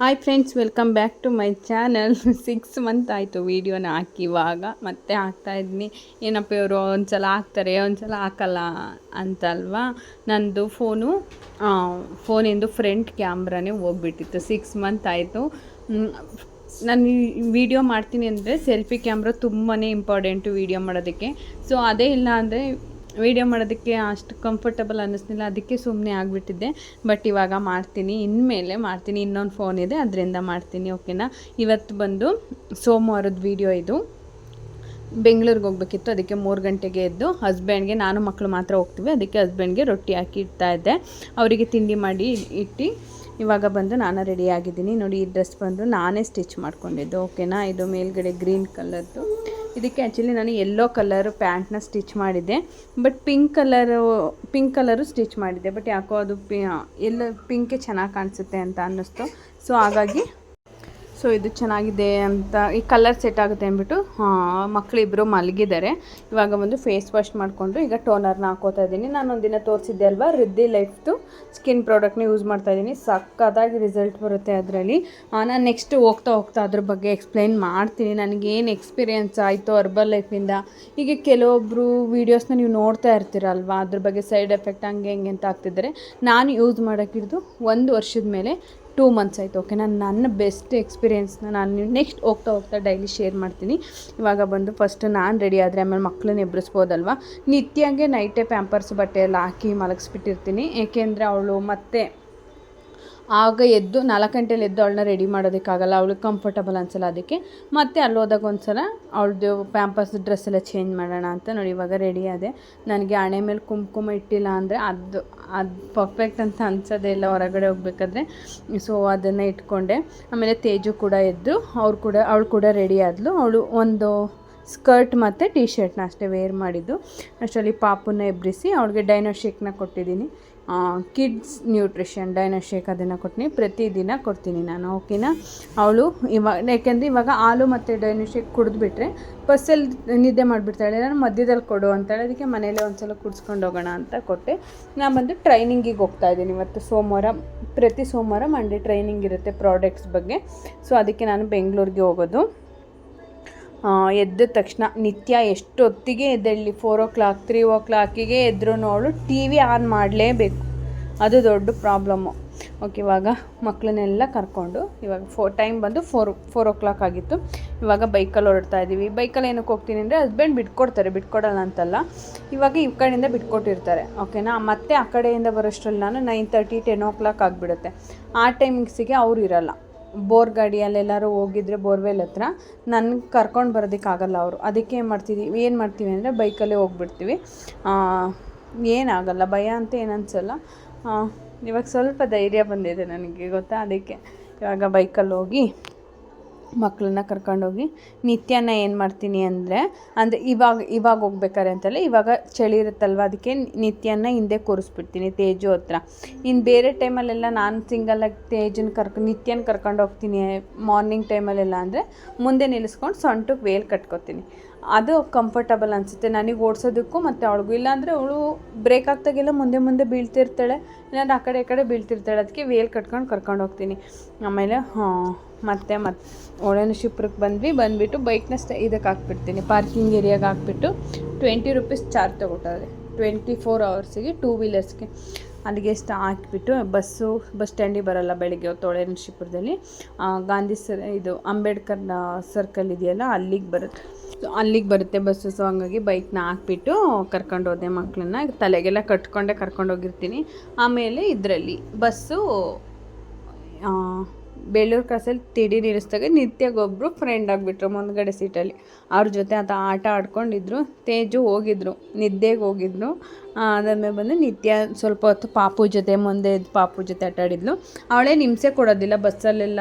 Hi friends welcome back to my channel six month ಆಯಿತು ವೀಡಿಯೋನ ಹಾಕಿ ಇವಾಗ ಮತ್ತೆ ಇದ್ದೀನಿ ಏನಪ್ಪ ಇವರು ಒಂದು ಸಲ ಹಾಕ್ತಾರೆ ಒಂದು ಸಲ ಹಾಕಲ್ಲ ಅಂತಲ್ವಾ? ನಂದು ಫೋನು ಫೋನಿಂದು ಫ್ರಂಟ್ ಕ್ಯಾಮ್ರಾನೇ ಹೋಗ್ಬಿಟ್ಟಿತ್ತು. ಸಿಕ್ಸ್ ಮಂತ್ ಆಯಿತು. ನಾನು ವೀಡಿಯೋ ಮಾಡ್ತೀನಿ ಅಂದರೆ ಸೆಲ್ಫಿ ಕ್ಯಾಮ್ರಾ ತುಂಬಾ ಇಂಪಾರ್ಟೆಂಟು ವೀಡಿಯೋ ಮಾಡೋದಕ್ಕೆ. ಸೊ ಅದೇ ಇಲ್ಲ ಅಂದರೆ ವೀಡಿಯೋ ಮಾಡೋದಕ್ಕೆ ಅಷ್ಟು ಕಂಫರ್ಟಬಲ್ ಅನ್ನಿಸ್ಲಿಲ್ಲ. ಅದಕ್ಕೆ ಸುಮ್ಮನೆ ಆಗಿಬಿಟ್ಟಿದ್ದೆ. ಬಟ್ ಇವಾಗ ಮಾಡ್ತೀನಿ. ಇನ್ಮೇಲೆ ಮಾಡ್ತೀನಿ. ಇನ್ನೊಂದು ಫೋನ್ ಇದೆ. ಅದರಿಂದ ಮಾಡ್ತೀನಿ. ಓಕೆನಾ ಇವತ್ತು ಬಂದು ಸೋಮವಾರದ ವೀಡಿಯೋ ಇದು. ಬೆಂಗಳೂರಿಗೆ ಹೋಗ್ಬೇಕಿತ್ತು. ಅದಕ್ಕೆ ಮೂರು ಗಂಟೆಗೆ ಎದ್ದು ಹಸ್ಬೆಂಡ್ಗೆ ನಾನು ಮಕ್ಕಳು ಮಾತ್ರ ಹೋಗ್ತೀವಿ. ಅದಕ್ಕೆ ಹಸ್ಬೆಂಡ್ಗೆ ರೊಟ್ಟಿ ಹಾಕಿ ಇಡ್ತಾ ಇದ್ದೆ. ಅವರಿಗೆ ತಿಂಡಿ ಮಾಡಿ ಇಟ್ಟು ಇವಾಗ ಬಂದು ನಾನು ರೆಡಿ ಆಗಿದ್ದೀನಿ. ನೋಡಿ, ಈ ಡ್ರೆಸ್ ಬಂದು ನಾನೇ ಸ್ಟಿಚ್ ಮಾಡ್ಕೊಂಡಿದ್ದು. ಓಕೆನಾ ಇದು ಮೇಲ್ಗಡೆ ಗ್ರೀನ್ ಕಲರ್ದು ಇದಕ್ಕೆ ಆ್ಯಕ್ಚುಲಿ ನಾನು ಯೆಲ್ಲೋ ಕಲರು ಪ್ಯಾಂಟ್ನ ಸ್ಟಿಚ್ ಮಾಡಿದ್ದೆ. But pink colour pink colour stitch ಮಾಡಿದ್ದೆ. ಬಟ್ ಯಾಕೋ ಅದು ಪಿ ಎಲ್ಲ ಪಿಂಕೇ ಚೆನ್ನಾಗಿ ಕಾಣಿಸುತ್ತೆ ಅಂತ ಅನ್ನಿಸ್ತು. ಸೊ ಹಾಗಾಗಿ ಸೊ ಇದು ಚೆನ್ನಾಗಿದೆ ಅಂತ ಈ ಕಲರ್ ಸೆಟ್ ಆಗುತ್ತೆ ಅಂದ್ಬಿಟ್ಟು ಮಕ್ಕಳಿಬ್ಬರು ಮಲಗಿದ್ದಾರೆ. ಇವಾಗ ಒಂದು ಫೇಸ್ ವಾಶ್ ಮಾಡಿಕೊಂಡು ಈಗ ಟೋನರ್ನ ಹಾಕೋತಾ ಇದ್ದೀನಿ. ನಾನು ಒಂದಿನ ತೋರಿಸಿದ್ದೆ ಅಲ್ವಾ? ರಿದ್ದಿ ಲೈಫ್ದು ಸ್ಕಿನ್ ಪ್ರಾಡಕ್ಟ್ನ ಯೂಸ್ ಮಾಡ್ತಾ ಇದ್ದೀನಿ. ಸಕ್ಕತ್ತಾಗಿ ರಿಸಲ್ಟ್ ಬರುತ್ತೆ ಅದರಲ್ಲಿ. ನಾನು ನೆಕ್ಸ್ಟ್ ಹೋಗ್ತಾ ಹೋಗ್ತಾ ಅದ್ರ ಬಗ್ಗೆ ಎಕ್ಸ್ಪ್ಲೈನ್ ಮಾಡ್ತೀನಿ. ನನಗೇನು ಎಕ್ಸ್ಪೀರಿಯೆನ್ಸ್ ಆಯಿತು ಅರ್ಬಲ್ ಲೈಫಿಂದ ಹೀಗೆ ಕೆಲವೊಬ್ಬರು ವೀಡಿಯೋಸ್ನ ನೀವು ನೋಡ್ತಾ ಇರ್ತೀರಲ್ವಾ ಅದ್ರ ಬಗ್ಗೆ ಸೈಡ್ ಎಫೆಕ್ಟ್ ಹಂಗೆ ಹೆಂಗೆ ಅಂತ ಆಗ್ತಿದ್ದಾರೆ. ನಾನು ಯೂಸ್ ಮಾಡೋಕ್ಕಿಡ್ದು ಒಂದು ವರ್ಷದ ಮೇಲೆ ಟೂ ಮಂತ್ಸ್ ಆಯಿತು ಓಕೆ ನಾನು ನನ್ನ ಬೆಸ್ಟ್ ಎಕ್ಸ್ಪೀರಿಯೆನ್ಸ್ನ ನಾನು ನೆಕ್ಸ್ಟ್ ಹೋಗ್ತಾ ಹೋಗ್ತಾ ಡೈಲಿ ಶೇರ್ ಮಾಡ್ತೀನಿ. ಇವಾಗ ಬಂದು ಫಸ್ಟ್ ನಾನು ರೆಡಿ ಆದರೆ ಆಮೇಲೆ ಮಕ್ಕಳನ್ನ ಎಬ್ಬರಿಸ್ಬೋದಲ್ವ ನಿತ್ಯಂಗೆ ನೈಟೇ ಪ್ಯಾಂಪರ್ಸ್ ಬಟ್ಟೆ ಎಲ್ಲ ಹಾಕಿ ಮಲಗಿಸ್ಬಿಟ್ಟಿರ್ತೀನಿ. ಏಕೆಂದರೆ ಅವಳು ಮತ್ತೆ ಆಗ ಎದ್ದು ನಾಲ್ಕು ಗಂಟೆಲಿ ಎದ್ದು ಅವಳನ್ನ ರೆಡಿ ಮಾಡೋದಕ್ಕಾಗಲ್ಲ. ಅವಳಿಗೆ ಕಂಫರ್ಟಬಲ್ ಅನ್ಸಲ್ಲ ಅದಕ್ಕೆ. ಮತ್ತೆ ಅಲ್ಲಿ ಹೋದಾಗ ಒಂದು ಸಲ ಅವಳದು ಪ್ಯಾಂಪರ್ಸ್ ಡ್ರೆಸ್ ಎಲ್ಲ ಚೇಂಜ್ ಮಾಡೋಣ ಅಂತ ನೋಡಿ ಇವಾಗ ರೆಡಿ ಆದೆ. ನನಗೆ ಹಣೆ ಮೇಲೆ ಕುಂಕುಮ ಇಟ್ಟಿಲ್ಲ ಅಂದರೆ ಅದು ಅದು ಪರ್ಫೆಕ್ಟ್ ಅಂತ ಅನ್ಸೋದೇ ಇಲ್ಲ ಹೊರಗಡೆ ಹೋಗ್ಬೇಕಾದ್ರೆ. ಸೊ ಅದನ್ನು ಇಟ್ಕೊಂಡೆ. ಆಮೇಲೆ ತೇಜು ಕೂಡ ಎದ್ದು ಅವ್ರು ಕೂಡ, ಅವಳು ಕೂಡ ರೆಡಿ ಆದಳು ಅವಳು ಒಂದು ಸ್ಕರ್ಟ್ ಮತ್ತು ಟೀ ಶರ್ಟ್ನ ಅಷ್ಟೇ ವೇರ್ ಮಾಡಿದ್ದು. ಅಷ್ಟರಲ್ಲಿ ಪಾಪುನ ಎಬ್ಬರಿಸಿ ಅವಳಿಗೆ ಡೈನೋ ಶೇಕ್ನ ಕೊಟ್ಟಿದ್ದೀನಿ. ಕಿಡ್ಸ್ ನ್ಯೂಟ್ರಿಷನ್ ಡೈನಶೇಕ್ ಅದನ್ನು ಕೊಡ್ತೀನಿ ಪ್ರತಿದಿನ ಕೊಡ್ತೀನಿ ನಾನು ಓಕೆನಾ ಅವಳು ಇವಾಗ ಯಾಕೆಂದರೆ ಇವಾಗ ಹಾಲು ಮತ್ತು ಡೈನಶೇಕ್ ಕುಡಿದ್ಬಿಟ್ರೆ ಬಸ್ಸಲ್ಲಿ ನಿದ್ದೆ ಮಾಡಿಬಿಡ್ತಾಳೆ. ನಾನು ಮಧ್ಯದಲ್ಲಿ ಕೊಡು ಅಂತೇಳಿ. ಅದಕ್ಕೆ ಮನೇಲೆ ಒಂದು ಸಲ ಕುಡಿಸ್ಕೊಂಡು ಹೋಗೋಣ ಅಂತ ಕೊಟ್ಟೆ. ನಾನು ಬಂದು ಟ್ರೈನಿಂಗಿಗೆ ಹೋಗ್ತಾ ಇದ್ದೀನಿ ಇವತ್ತು. ಸೋಮವಾರ, ಪ್ರತಿ ಸೋಮವಾರ ಮಂಡೇ ಟ್ರೈನಿಂಗ್ ಇರುತ್ತೆ ಪ್ರಾಡಕ್ಟ್ಸ್ ಬಗ್ಗೆ. ಸೊ ಅದಕ್ಕೆ ನಾನು ಬೆಂಗಳೂರಿಗೆ ಹೋಗೋದು. ಎದ್ದ ತಕ್ಷಣ ನಿತ್ಯ ಎಷ್ಟೊತ್ತಿಗೆ ಎದ್ದಳ್ಳಿ ಫೋರ್ ಓ ಕ್ಲಾಕ್ ತ್ರೀ ಓ ಕ್ಲಾಕಿಗೆ ಎದ್ರು ಟಿ ವಿ ಆನ್ ಮಾಡಲೇಬೇಕು. ಅದು ದೊಡ್ಡ ಪ್ರಾಬ್ಲಮ್ಮು ಓಕೆ ಇವಾಗ ಮಕ್ಕಳನ್ನೆಲ್ಲ ಕರ್ಕೊಂಡು, ಇವಾಗ ಫೋ ಟೈಮ್ ಬಂದು ಫೋರ್ ಫೋರ್ ಓ ಕ್ಲಾಕ್ ಆಗಿತ್ತು. ಇವಾಗ ಬೈಕಲ್ಲಿ ಹೊರಡ್ತಾ ಇದ್ದೀವಿ ಬೈಕಲ್ಲಿ ಏನಕ್ಕೆ ಹೋಗ್ತೀನಿ ಅಂದರೆ ಹಸ್ಬೆಂಡ್ ಬಿಟ್ಕೊಡ್ತಾರೆ, ಬಿಟ್ಕೊಡಲ್ಲ ಅಂತಲ್ಲ. ಇವಾಗ ಈ ಕಡೆಯಿಂದ ಬಿಟ್ಕೊಟ್ಟಿರ್ತಾರೆ. ಓಕೆನಾ ಮತ್ತೆ ಆ ಕಡೆಯಿಂದ ಬರೋಷ್ಟರಲ್ಲಿ ನಾನು nine thirty ten o'clock ಆಗಿಬಿಡುತ್ತೆ. ಆ ಟೈಮಿಂಗ್ಸಿಗೆ ಅವ್ರು ಇರಲ್ಲ. ಬೋರ್ ಗಾಡಿಯಲ್ಲೆಲ್ಲರೂ ಹೋಗಿದ್ರೆ ಬೋರ್ವೆಲ್ ಹತ್ರ. ನನಗೆ ಕರ್ಕೊಂಡು ಬರೋದಕ್ಕಾಗಲ್ಲ ಅವರು. ಅದಕ್ಕೆ ಏನು ಮಾಡ್ತಿದ್ದೀವಿ ಏನು ಮಾಡ್ತೀವಿ ಅಂದರೆ ಬೈಕಲ್ಲೇ ಹೋಗ್ಬಿಡ್ತೀವಿ. ಏನಾಗಲ್ಲ, ಭಯ ಅಂತ ಏನು ಅನಿಸಲ್ಲ. ಇವಾಗ ಸ್ವಲ್ಪ ಧೈರ್ಯ ಬಂದಿದೆ ನನಗೆ ಗೊತ್ತಾ? ಅದಕ್ಕೆ ಇವಾಗ ಬೈಕಲ್ಲಿ ಹೋಗಿ ಮಕ್ಕಳನ್ನ ಕರ್ಕೊಂಡೋಗಿ ನಿತ್ಯನ ಏನು ಮಾಡ್ತೀನಿ ಅಂದರೆ ಅಂದರೆ ಇವಾಗ ಇವಾಗ ಹೋಗ್ಬೇಕಾರೆ ಅಂತಲ್ಲ, ಇವಾಗ ಚಳಿ ಇರುತ್ತಲ್ವ, ಅದಕ್ಕೆ ನಿತ್ಯನ ಹಿಂದೆ ಕೂರಿಸ್ಬಿಡ್ತೀನಿ ತೇಜು ಹತ್ರ. ಇನ್ನು ಬೇರೆ ಟೈಮಲ್ಲೆಲ್ಲ ನಾನು ಸಿಂಗಲಾಗಿ ತೇಜನ ಕರ್ಕೊ, ನಿತ್ಯನ ಕರ್ಕೊಂಡು ಹೋಗ್ತೀನಿ ಮಾರ್ನಿಂಗ್ ಟೈಮಲ್ಲೆಲ್ಲ ಅಂದರೆ ಮುಂದೆ ನಿಲ್ಲಿಸ್ಕೊಂಡು ಸೊಂಟಕ್ಕೆ ವೇಲ್ ಕಟ್ಕೊತೀನಿ. ಅದು ಕಂಫರ್ಟಬಲ್ ಅನಿಸುತ್ತೆ. ನನಗೆ ಓಡಿಸೋದಕ್ಕೂ ಮತ್ತು ಅವಳಿಗೂ. ಇಲ್ಲಾಂದರೆ ಅವಳು ಬ್ರೇಕ್ ಆಗ್ತಾಗಿಲ್ಲ ಮುಂದೆ ಮುಂದೆ ಬೀಳ್ತಿರ್ತಾಳೆ, ಇಲ್ಲಾಂದ್ರೆ ಆ ಕಡೆ, ಈ ಕಡೆ ಬೀಳ್ತಿರ್ತಾಳೆ. ಅದಕ್ಕೆ ವೇಲ್ ಕಟ್ಕೊಂಡು ಕರ್ಕೊಂಡು ಹೋಗ್ತೀನಿ. ಆಮೇಲೆ, ಹಾಂ. ಮತ್ತೆ ಮತ್ತೆ ಒಳನಶಿಪ್ರಕ್ಕೆ ಬಂದ್ವಿ, ಬಂದುಬಿಟ್ಟು ಬೈಕ್ನ ಸ್ಟ ಇದಕ್ಕೆ ಹಾಕ್ಬಿಡ್ತೀನಿ. ಪಾರ್ಕಿಂಗ್ ಏರಿಯಾಗೆ ಹಾಕ್ಬಿಟ್ಟು ಟ್ವೆಂಟಿ ರುಪೀಸ್ ಚಾರ್ಜ್ ತೊಗೊತಾರೆ. ಟ್ವೆಂಟಿ ಫೋರ್ ಅವರ್ಸಿಗೆ ಟೂ ವೀಲರ್ಸ್ಗೆ ಅಲ್ಲಿಗೆ ಎಷ್ಟು ಹಾಕಿಬಿಟ್ಟು ಬಸ್ಸು ಬಸ್ ಸ್ಟ್ಯಾಂಡಿಗೆ ಬರೋಲ್ಲ ಬೆಳಗ್ಗೆ ಹೊತ್ತು ಒಳನಶಿಪುರದಲ್ಲಿ ಗಾಂಧಿ ಸರ್, ಇದು ಅಂಬೇಡ್ಕರ್ ಸರ್ಕಲ್ ಇದೆಯಲ್ಲ ಅಲ್ಲಿಗೆ ಬರುತ್ತೆ. ಅಲ್ಲಿಗೆ ಬರುತ್ತೆ ಬಸ್ಸು ಸೊ ಹಂಗಾಗಿ ಬೈಕ್ನ ಹಾಕ್ಬಿಟ್ಟು ಕರ್ಕೊಂಡು ಹೋದೆ ಮಕ್ಕಳನ್ನ ತಲೆಗೆಲ್ಲ ಕಟ್ಕೊಂಡೆ ಕರ್ಕೊಂಡು ಹೋಗಿರ್ತೀನಿ. ಆಮೇಲೆ ಇದರಲ್ಲಿ ಬಸ್ಸು ಬೇಲೂರು ಕ್ರಾಸಲ್ಲಿ ತಿಡಿ ನಿಲ್ಲಿಸ್ದಾಗ ನಿತ್ಯಗೊಬ್ಬರು ಫ್ರೆಂಡ್ ಆಗಿಬಿಟ್ರು ಮುಂದ್ಗಡೆ ಸೀಟಲ್ಲಿ ಅವ್ರ ಜೊತೆ ಆತ ಆಟ ಆಡ್ಕೊಂಡಿದ್ರು. ತೇಜು ಹೋಗಿದ್ರು. ನಿದ್ದೆಗೆ ಹೋಗಿದ್ರು. ಅದಾದ್ಮೇಲೆ ಬಂದು ನಿತ್ಯ ಸ್ವಲ್ಪ ಹೊತ್ತು ಪಾಪು ಜೊತೆ ಮುಂದೆ ಪಾಪು ಜೊತೆ ಆಟ ಆಡಿದ್ಲು ಹಿಂಸೆ ಕೊಡೋದಿಲ್ಲ, ಬಸ್ಸಲ್ಲೆಲ್ಲ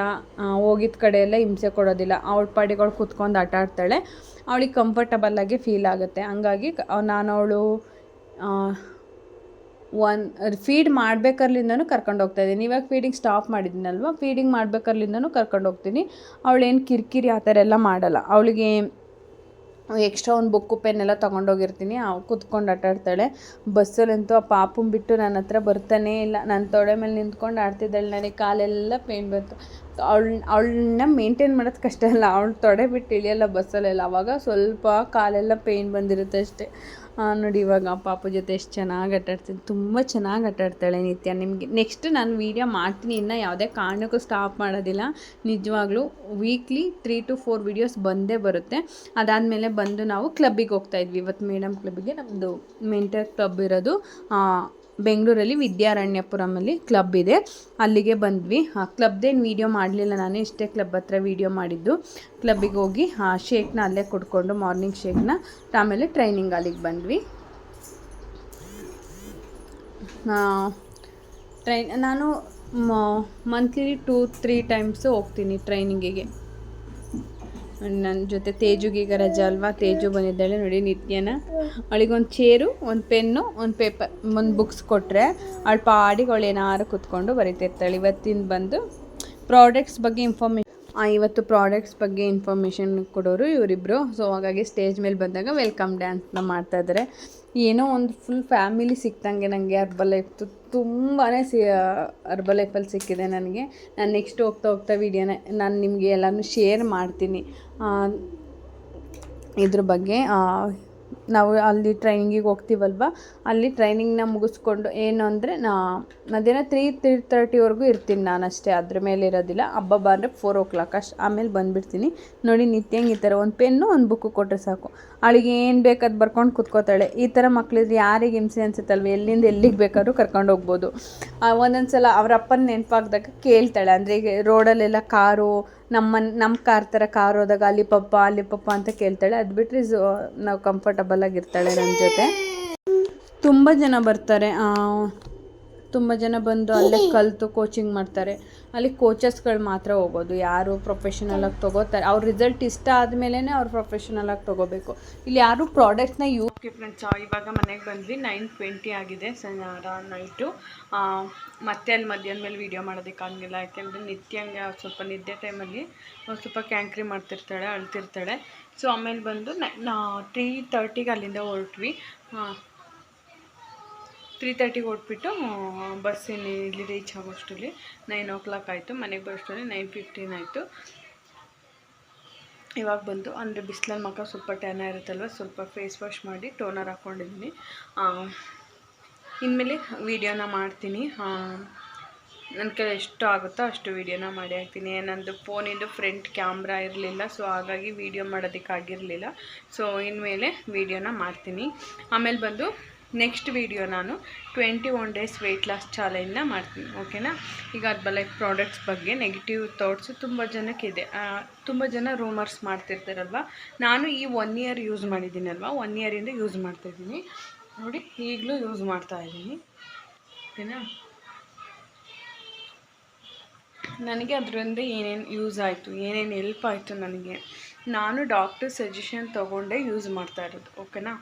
ಹೋಗಿದ್ದ ಎಲ್ಲ ಹಿಂಸೆ ಕೊಡೋದಿಲ್ಲ. ಅವಳ ಪಾಡಿಗಳು ಕೂತ್ಕೊಂಡು ಆಟ ಆಡ್ತಾಳೆ. ಅವಳಿಗೆ ಕಂಫರ್ಟಬಲ್ಲಾಗಿ ಫೀಲ್ ಆಗುತ್ತೆ. ಹಂಗಾಗಿ ನಾನು ಅವಳು ಒನ್ ಫೀಡ್ ಮಾಡ್ಬೇಕಾರ್ಲಿಂದನೂ ಕರ್ಕೊಂಡು ಹೋಗ್ತಾ ಇದ್ದೀನಿ. ಇವಾಗ ಫೀಡಿಂಗ್ ಸ್ಟಾಪ್ ಮಾಡಿದ್ದೀನಲ್ವ? ಫೀಡಿಂಗ್ ಮಾಡ್ಬೇಕಾರ್ಲಿಂದನೂ ಕರ್ಕೊಂಡು ಹೋಗ್ತೀನಿ. ಅವಳೇನು ಕಿರಿಕಿರಿ ಆ ಥರ ಎಲ್ಲ ಮಾಡಲ್ಲ. ಅವಳಿಗೆ ಎಕ್ಸ್ಟ್ರಾ ಒಂದು ಬುಕ್ಕು ಎಲ್ಲ ತೊಗೊಂಡೋಗಿರ್ತೀನಿ ಅವು ಕುತ್ಕೊಂಡು ಆಟಾಡ್ತಾಳೆ. ಬಸ್ಸಲ್ಲಂತೂ ಆ ಪಾಪುನ ಬಿಟ್ಟು ನನ್ನ ಹತ್ರ ಬರ್ತಾನೇ ಇಲ್ಲ. ನನ್ನ ತೊಡೆ ಮೇಲೆ ನಿಂತ್ಕೊಂಡು ಆಡ್ತಿದ್ದಾಳೆ. ನನಗೆ ಕಾಲೆಲ್ಲ ಪೇನ್ ಬಂತು. ಅವಳ ಅವಳನ್ನ ಮೇಂಟೈನ್ ಮಾಡೋದು ಕಷ್ಟ ಅಲ್ಲ. ಅವಳು ತೊಡೆ ಬಿಟ್ಟು ಇಳಿಯಲ್ಲ ಬಸ್ಸಲ್ಲೆಲ್ಲ ಅವಾಗ ಸ್ವಲ್ಪ ಕಾಲೆಲ್ಲ ಪೇಯ್ನ್ ಬಂದಿರುತ್ತೆ ಅಷ್ಟೇ. ನೋಡಿ ಇವಾಗ ಪಾಪ ಜೊತೆ ಎಷ್ಟು ಚೆನ್ನಾಗಿ ಆಟಾಡ್ತೀನಿ ತುಂಬ ಚೆನ್ನಾಗಿ ಆಟಾಡ್ತಾಳೆ ನಿತ್ಯ. ನಿಮಗೆ ನೆಕ್ಸ್ಟ್ ನಾನು ವೀಡಿಯೋ ಮಾಡ್ತೀನಿ. ಇನ್ನೂ ಯಾವುದೇ ಕಾರಣಕ್ಕೂ ಸ್ಟಾಪ್ ಮಾಡೋದಿಲ್ಲ. ನಿಜವಾಗ್ಲೂ weekly three to four videos ಬಂದೇ ಬರುತ್ತೆ. ಅದಾದಮೇಲೆ ಬಂದು ನಾವು ಕ್ಲಬ್ಬಿಗೆ ಹೋಗ್ತಾ ಇದ್ವಿ. ಇವತ್ತು ಮೇಡಮ್ ಕ್ಲಬ್ಬಿಗೆ ನಮ್ಮದು ಮೆಂಟರ್ ಕ್ಲಬ್ ಇರೋದು ಬೆಂಗಳೂರಲ್ಲಿ ವಿದ್ಯಾರಣ್ಯಪುರಮಲ್ಲಿ ಕ್ಲಬ್ ಇದೆ. ಅಲ್ಲಿಗೆ ಬಂದ್ವಿ. ಆ ಕ್ಲಬ್ದೇನು ವೀಡಿಯೋ ಮಾಡಲಿಲ್ಲ. ನಾನು ಇಷ್ಟೇ ಕ್ಲಬ್ ಹತ್ರ ವೀಡಿಯೋ ಮಾಡಿದ್ದು. ಕ್ಲಬ್ಬಿಗೆ ಹೋಗಿ, ಆ ಶೇಕ್ನ ಅಲ್ಲೇ ಕುಡ್ಕೊಂಡು ಮಾರ್ನಿಂಗ್ ಶೇಕ್ನ, ಆಮೇಲೆ ಟ್ರೈನಿಂಗ್ ಅಲ್ಲಿಗೆ ಬಂದ್ವಿ. ಟ್ರೈನ್ ನಾನು ಮಂತ್ಲಿ ಟೂ ತ್ರೀ ಟೈಮ್ಸು ಹೋಗ್ತೀನಿ ಟ್ರೈನಿಂಗಿಗೆ ನನ್ನ ಜೊತೆ ತೇಜುಗೆ ಈಗ ರಜೆ ಅಲ್ವಾ ತೇಜು ಬಂದಿದ್ದಾಳೆ ನೋಡಿ ನಿತ್ಯನ. ಅವಳಿಗೊಂದು ಚೇರು, ಒಂದು ಪೆನ್ನು, ಒಂದು ಪೇಪರ್, ಒಂದು ಬುಕ್ಸ್ ಕೊಟ್ಟರೆ ಅವಳು ಪಾಡಿಗೆ ಅವಳು ಏನಾರು ಕೂತ್ಕೊಂಡು ಬರೀತಿರ್ತಾಳೆ. ಇವತ್ತಿನ ಬಂದು ಪ್ರಾಡಕ್ಟ್ಸ್ ಬಗ್ಗೆ ಇನ್ಫಾರ್ಮೇಷನ್ ಇವತ್ತು ಪ್ರಾಡಕ್ಟ್ಸ್ ಬಗ್ಗೆ ಇನ್ಫಾರ್ಮೇಷನ್ ಕೊಡೋರು ಇವರಿಬ್ಬರು ಸೊ ಹಾಗಾಗಿ ಸ್ಟೇಜ್ ಮೇಲೆ ಬಂದಾಗ ವೆಲ್ಕಮ್ ಡ್ಯಾನ್ಸ್ನ ಮಾಡ್ತಾ ಇದ್ದಾರೆ ಏನೋ ಒಂದು ಫುಲ್ ಫ್ಯಾಮಿಲಿ ಸಿಕ್ತಂಗೆ ನನಗೆ ಅರ್ಬಲ್ ಲೈಫ್ ತುಂಬಾ ಸಿ ಅರ್ಬಲ್ ಲೈಫಲ್ಲಿ ಸಿಕ್ಕಿದೆ ನನಗೆ. ನಾನು ನೆಕ್ಸ್ಟ್ ಹೋಗ್ತಾ ಹೋಗ್ತಾ ವೀಡಿಯೋನ ನಾನು ನಿಮಗೆ ಎಲ್ಲನೂ ಶೇರ್ ಮಾಡ್ತೀನಿ. ಇದ್ರ ಬಗ್ಗೆ ನಾವು ಅಲ್ಲಿ ಟ್ರೈನಿಂಗಿಗೆ ಹೋಗ್ತೀವಲ್ವ? ಅಲ್ಲಿ ಟ್ರೈನಿಂಗ್ನ ಮುಗಿಸ್ಕೊಂಡು ಏನು ಅಂದರೆ ನಾ ಮಧ್ಯಾಹ್ನ ತ್ರೀ ತ್ರೀ ತರ್ಟಿವರೆಗೂ ಇರ್ತೀನಿ ಅಷ್ಟೇ, ಅದ್ರ ಮೇಲೆ ಇರೋದಿಲ್ಲ. ಹಬ್ಬ ಬಂದರೆ ಫೋರ್ ಓ ಕ್ಲಾಕ್ ಅಷ್ಟು, ಆಮೇಲೆ ಬಂದುಬಿಡ್ತೀನಿ. ನೋಡಿ ನಿತ್ಯಂಗೆ ಈ ಥರ ಒಂದು ಪೆನ್ನು ಒಂದು ಬುಕ್ಕು ಕೊಟ್ಟರೆ ಸಾಕು. ಅವಳಿಗೆ ಏನು ಬೇಕಾದ್ ಬರ್ಕೊಂಡು ಕುತ್ಕೋತಾಳೆ. ಈ ಥರ ಮಕ್ಳಿದ್ರೆ ಯಾರಿಗೆ ಹಿಂಸೆ ಅನ್ಸುತ್ತಲ್ವ? ಎಲ್ಲಿಂದ ಎಲ್ಲಿಗೆ ಬೇಕಾದ್ರೂ ಕರ್ಕೊಂಡು ಹೋಗ್ಬೋದು. ಒಂದೊಂದು ಸಲ ಅವರ ಅಪ್ಪನ ನೆನಪಾಗ್ದಾಗ ಕೇಳ್ತಾಳೆ. ಅಂದರೆ ಈಗ ರೋಡಲ್ಲೆಲ್ಲ ಕಾರು ನಮ್ಮ ನಮ್ಮ ಕಾರ್ ಥರ ಕಾರ್ ಹೋದಾಗ ಅಲ್ಲಿ ಪಪ್ಪ ಅಲ್ಲಿ ಪಪ್ಪ ಅಂತ ಕೇಳ್ತಾಳೆ. ಅದು ಬಿಟ್ಟರೆ ನಾವು ಕಂಫರ್ಟಬಲ್ ಆಗಿರ್ತಾಳೆ ನನ್ನ ಜೊತೆ. ತುಂಬ ಜನ ಬರ್ತಾರೆ. ತುಂಬ ಜನ ಬಂದು ಅಲ್ಲೇ ಕಲಿತು ಕೋಚಿಂಗ್ ಮಾಡ್ತಾರೆ. ಅಲ್ಲಿ ಕೋಚಸ್ಗಳು ಮಾತ್ರ ಹೋಗೋದು. ಯಾರು ಪ್ರೊಫೆಷನಲಾಗಿ ತೊಗೋತಾರೆ. ಅವ್ರ ರಿಸಲ್ಟ್ ಇಷ್ಟ ಆದಮೇಲೆ ಅವ್ರು ಪ್ರೊಫೆಷನಲಾಗಿ ತೊಗೋಬೇಕು. ಇಲ್ಲಿ ಯಾರು ಪ್ರಾಡಕ್ಟ್ನ ಯೂ ಓಕೆ ಫ್ರೆಂಡ್ಸ್ ಇವಾಗ ಮನೆಗೆ ಬಂದ್ವಿ. ನೈನ್ ಟ್ವೆಂಟಿ ಆಗಿದೆ. ನೈಟು ಮತ್ತೆ ಅಲ್ಲಿ ಮಧ್ಯಾಹ್ನ ಮೇಲೆ ವೀಡಿಯೋ ಮಾಡೋದಕ್ಕಾಗಿಲ್ಲ ಯಾಕೆಂದರೆ ನಿತ್ಯಂಗೆ ಸ್ವಲ್ಪ ನಿದ್ದೆ ಟೈಮಲ್ಲಿ ಸ್ವಲ್ಪ ಕ್ಯಾಂಕ್ರಿ ಮಾಡ್ತಿರ್ತಾಳೆ, ಅಳ್ತಿರ್ತಾಳೆ. ಸೊ ಆಮೇಲೆ ಬಂದು ನೈ ತ್ರೀ ತರ್ಟಿಗೆ ಅಲ್ಲಿಂದ ಹೊರಟ್ವಿ. ತ್ರೀ ತರ್ಟಿಗೆ ಹೊಟ್ಬಿಟ್ಟು ಬಸ್ ಇಲ್ಲಿ ರೀಚ್ ಆಗೋಷ್ಟರಲ್ಲಿ ನೈನ್ ಓ ಕ್ಲಾಕ್ ಆಯಿತು, ಮನೆಗೆ ಬರೋಷ್ಟರಲ್ಲಿ ನೈನ್ ಫಿಫ್ಟೀನ್ ಆಯಿತು. ಇವಾಗ ಬಂದು, ಅಂದರೆ ಬಿಸಿಲಲ್ಲಿ ಮಕ್ಕ ಸ್ವಲ್ಪ ಟ್ಯಾನ ಇರುತ್ತಲ್ವ, ಸ್ವಲ್ಪ ಫೇಸ್ ವಾಶ್ ಮಾಡಿ ಟೋನರ್ ಹಾಕ್ಕೊಂಡಿದ್ದೀನಿ ಇನ್ಮೇಲೆ ವೀಡಿಯೋನ ಮಾಡ್ತೀನಿ. ನನ್ನ ಕೈ ಎಷ್ಟು ಆಗುತ್ತೋ ಅಷ್ಟು ವೀಡಿಯೋನ ಮಾಡಿ ಹಾಕ್ತೀನಿ. ನಂದು ಫೋನಿಂದು ಫ್ರಂಟ್ ಕ್ಯಾಮ್ರಾ ಇರಲಿಲ್ಲ ಸೊ ಹಾಗಾಗಿ ವೀಡಿಯೋ ಮಾಡೋದಕ್ಕಾಗಿರಲಿಲ್ಲ. ಸೊ ಇನ್ಮೇಲೆ ವೀಡಿಯೋನ ಮಾಡ್ತೀನಿ. ಆಮೇಲೆ ಬಂದು ನೆಕ್ಸ್ಟ್ ವೀಡಿಯೋ ನಾನು twenty one days weight loss ಚಾಲೆಂಜ್ನ ಮಾಡ್ತೀನಿ ಓಕೆನಾ ಈಗ ಅದು ಲೈಕ್ ಪ್ರಾಡಕ್ಟ್ಸ್ ಬಗ್ಗೆ ನೆಗೆಟಿವ್ ಥಾಟ್ಸು ತುಂಬ ಇದೆ ತುಂಬ ಜನ ರೂಮರ್ಸ್ ಮಾಡ್ತಿರ್ತಾರಲ್ವ? ನಾನು ಈ ಒನ್ ಇಯರ್ ಯೂಸ್ ಮಾಡಿದ್ದೀನಲ್ವ? ಒನ್ ಇಯರಿಂದ ಯೂಸ್ ಮಾಡ್ತಾಯಿದ್ದೀನಿ ನೋಡಿ, ಈಗಲೂ ಯೂಸ್ ಮಾಡ್ತಾ ಇದ್ದೀನಿ. ಓಕೆನಾ ನನಗೆ ಅದರಿಂದ ಏನೇನು ಯೂಸ್ ಆಯಿತು, ಏನೇನು ಹೆಲ್ಪ್ ಆಯಿತು ನನಗೆ. ನಾನು ಡಾಕ್ಟರ್ ಸಜೆಷನ್ ತೊಗೊಂಡೇ ಯೂಸ್ ಮಾಡ್ತಾ ಇರೋದು ಓಕೆನಾ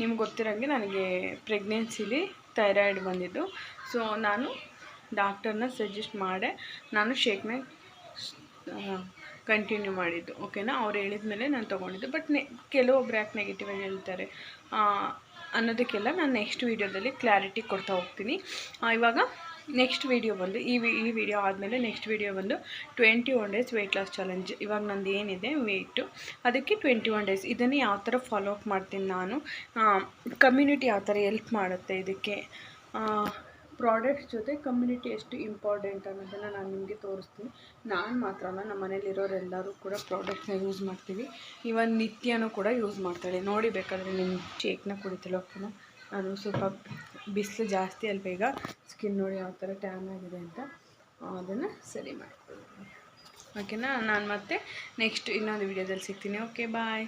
ನಿಮ್ಗೆ ಗೊತ್ತಿರೋಂಗೆ ನನಗೆ ಪ್ರೆಗ್ನೆನ್ಸಿಲಿ ಥೈರಾಯ್ಡ್ ಬಂದಿದ್ದು. ಸೊ, ನಾನು ಡಾಕ್ಟರ್ನ ಸಜೆಸ್ಟ್ ಮಾಡೇ ನಾನು ಶೇಕ್ನ ಕಂಟಿನ್ಯೂ ಮಾಡಿದ್ದು, ಓಕೆನಾ? ಅವ್ರು ಹೇಳಿದ ಮೇಲೆ ನಾನು ತೊಗೊಂಡಿದ್ದು. ಬಟ್ ನೆ, ಕೆಲವೊಬ್ರು ಯಾಕೆ ನೆಗೆಟಿವ್ ಆಗಿ ಹೇಳ್ತಾರೆ? ಅನ್ನೋದಕ್ಕೆಲ್ಲ ನಾನು ನೆಕ್ಸ್ಟ್ ವೀಡಿಯೋದಲ್ಲಿ ಕ್ಲಾರಿಟಿ ಕೊಡ್ತಾ ಹೋಗ್ತೀನಿ. ಇವಾಗ ನೆಕ್ಸ್ಟ್ ವೀಡಿಯೋ ಬಂದು, ಈ ಈ ವಿಡಿಯೋ ಆದಮೇಲೆ ನೆಕ್ಸ್ಟ್ ವೀಡಿಯೋ ಬಂದು twenty one days weight loss challenge ಇವಾಗ ನಂದು ಏನಿದೆ ವೆಯ್ಟು ಅದಕ್ಕೆ ಟ್ವೆಂಟಿ ಒನ್ ಡೇಸ್ ಇದನ್ನು ಯಾವ ಥರ ಫಾಲೋ ಅಪ್ ಮಾಡ್ತೀನಿ ನಾನು? ಕಮ್ಯುನಿಟಿ ಯಾವ ಥರ ಎಲ್ಪ್ ಮಾಡುತ್ತೆ ಇದಕ್ಕೆ? ಪ್ರಾಡಕ್ಟ್ಸ್ ಜೊತೆ ಕಮ್ಯುನಿಟಿ ಎಷ್ಟು ಇಂಪಾರ್ಟೆಂಟ್ ಅನ್ನೋದನ್ನು ನಾನು ನಿಮಗೆ ತೋರಿಸ್ತೀನಿ. ನಾನು ಮಾತ್ರ ಅಲ್ಲ ನಮ್ಮ ಮನೇಲಿರೋರೆಲ್ಲರೂ ಕೂಡ ಪ್ರಾಡಕ್ಟ್ಸ್ನ ಯೂಸ್ ಮಾಡ್ತೀವಿ. ಇವನ್ ನಿತ್ಯನೂ ಕೂಡ ಯೂಸ್ ಮಾಡ್ತಾಳೆ. ನೋಡಿ ಬೇಕಾದರೆ ನಿಮ್ಮ ಶೇಕ್ನ ಕುಡಿತಿಲ್ಲ ಅದು ಸ್ವಲ್ಪ ಬಿಸಿಲು ಜಾಸ್ತಿ ಅಲ್ಲಿ ಈಗ? ಸ್ಕಿನ್ ನೋಡಿ ಯಾವ ಥರ ಟ್ಯಾನ್ ಆಗಿದೆ ಅಂತ. ಅದನ್ನು ಸರಿ ಮಾಡ್ಕೊಳ್ಳಿ. ಓಕೆನಾ ನಾನು ಮತ್ತೆ ನೆಕ್ಸ್ಟ್ ಇನ್ನೊಂದು ವೀಡಿಯೋದಲ್ಲಿ ಸಿಗ್ತೀನಿ. Okay bye